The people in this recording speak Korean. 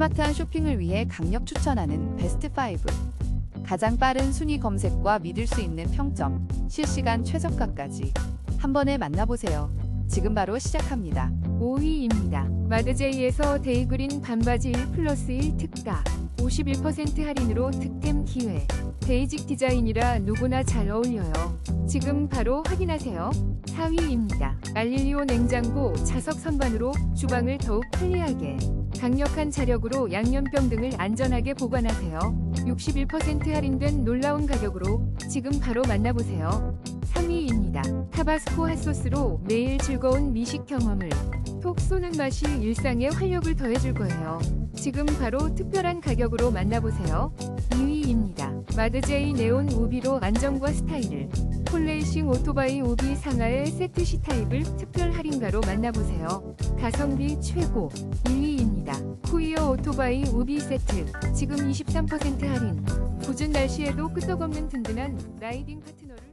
스마트한 쇼핑을 위해 강력 추천하는 베스트 5. 가장 빠른 순위 검색과 믿을 수 있는 평점, 실시간 최저가까지 한 번에 만나보세요. 지금 바로 시작합니다. 5위입니다. 마드제이에서 데이그린 반바지 1 플러스 1 특가 51% 할인으로 득템 기회 베이직 디자인이라 누구나 잘 어울려요. 지금 바로 확인하세요. 4위입니다. 알릴리오 냉장고 자석 선반으로 주방을 더욱 편리하게 강력한 자력으로 양념병 등을 안전하게 보관하세요. 61% 할인된 놀라운 가격으로 지금 바로 만나보세요. 3위입니다. 타바스코 핫소스로 매일 즐거운 미식 경험을 톡 쏘는 맛이 일상에 활력을 더해줄 거예요. 지금 바로 특별한 가격으로 만나보세요. 2위입니다. 마드제이 네온 우비로 안정과 스타일을 폴레이싱 오토바이 우비 상하의 세트 C타입을 특별 할인가로 만나보세요. 가성비 최고 1위입니다. 쿠이어 오토바이 우비 세트 지금 23% 할인 굳은 날씨에도 끄떡없는 든든한 라이딩 파트너를